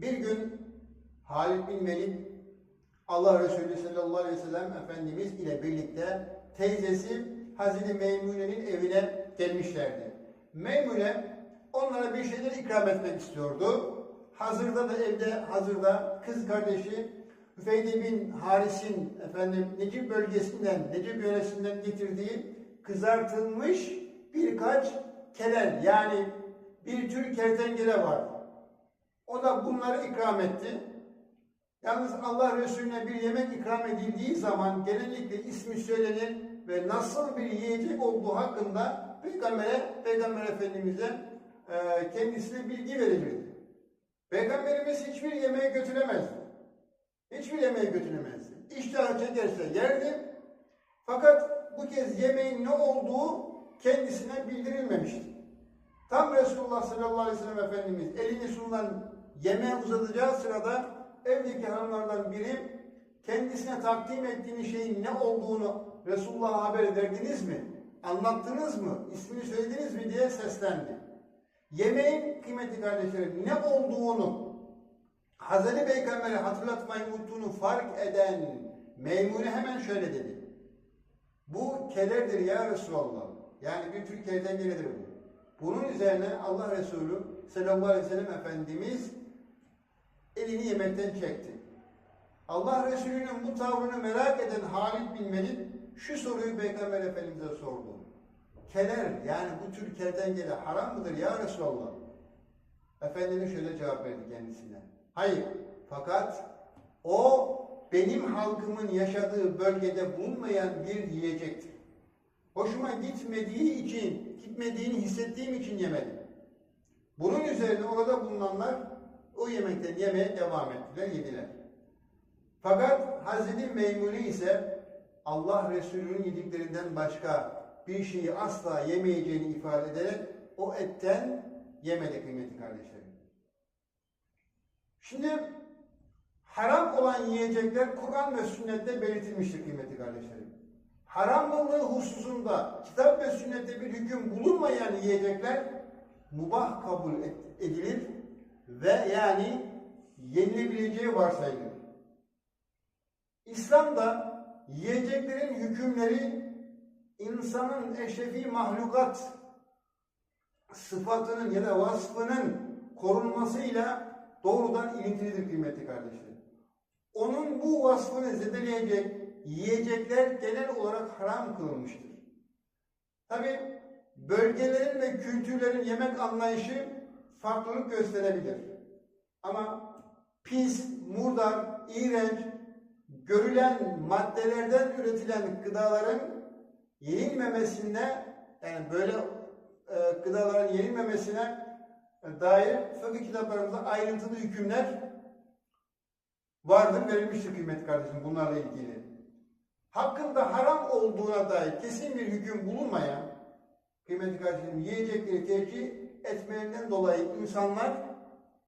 Bir gün Halid bin Velid Allah Resulü sallallahu aleyhi ve sellem Efendimiz ile birlikte teyzesi Hazreti Meymune'nin evine gelmişlerdi. Meymune onlara bir şeyler ikram etmek istiyordu. Hazırda da evde hazırda kız kardeşi Üfeyde bin Haris'in efendim Necip bölgesinden, Necip yöresinden getirdiği kızartılmış birkaç kelel yani bir tür kertenkele vardı. O da bunları ikram etti. Yalnız Allah Resulüne bir yemek ikram edildiği zaman genellikle ismi söylenir ve nasıl bir yiyecek olduğu hakkında Peygamber'e, Peygamber Efendimiz'e e, kendisine bilgi verilirdi. Peygamberimiz hiçbir yemeği götüremezdi. Hiçbir yemeği götüremezdi. İştahı çekerse yerdi. Fakat bu kez yemeğin ne olduğu kendisine bildirilmemişti. Tam Resulullah sallallahu aleyhi ve sellem Efendimiz elini sunulan yemeğe uzatacağı sırada evdeki hanımlardan biri kendisine takdim ettiğiniz şeyin ne olduğunu Resulullah'a haber verdiniz mi? Anlattınız mı? İsmini söylediniz mi diye seslendi. Yemeğin kıymetli kardeşlerim ne olduğunu Hazreti Peygamber'e hatırlatmayı unuttuğunu fark eden Meymune hemen şöyle dedi. Bu kederdir ya Resulallah. Yani bir tür kertenkeledir bu. Bunun üzerine Allah Resulü sallallahu aleyhi ve sellem Efendimiz elini yemekten çekti. Allah Resulü'nün bu tavrını merak eden Halid bin Velid şu soruyu Peygamber Efendimiz'e sordu. Keler yani bu tür kertenkele haram mıdır ya Resulallah? Efendimiz şöyle cevap verdi kendisine. Hayır. Fakat o benim halkımın yaşadığı bölgede bulunmayan bir yiyecektir. Hoşuma gitmediği için, gitmediğini hissettiğim için yemedim. Bunun üzerine orada bulunanlar o yemekten yemeye devam ettiler, yediler. Fakat Hazreti Meymune ise Allah Resulü'nün yediklerinden başka bir şeyi asla yemeyeceğini ifade ederek o etten yemedi kıymetli kardeşlerim. Şimdi haram olan yiyecekler Kur'an ve sünnette belirtilmiştir kıymetli kardeşlerim. Haramlılığı hususunda kitap ve sünnette bir hüküm bulunmayan yiyecekler mubah kabul edilir ve yani yenilebileceği varsayılır. İslam'da yiyeceklerin hükümleri insanın eşrefi mahlukat sıfatının ya da vasfının korunmasıyla doğrudan ilintilidir kıymetli kardeşlerim. Onun bu vasfını zedeleyecek yiyecekler genel olarak haram kılınmıştır. Tabi bölgelerin ve kültürlerin yemek anlayışı farklılık gösterebilir. Ama pis, murdar, iğrenç, görülen maddelerden üretilen gıdaların yenilmemesine yani böyle e, gıdaların yenilmemesine dair fıkıh kitaplarımızda ayrıntılı hükümler vardır, verilmiştir kıymetli kardeşim bunlarla ilgili. Hakkında haram olduğuna dair kesin bir hüküm bulunmayan kıymetli kardeşim yiyecekleri tercih etmelerinden dolayı insanlar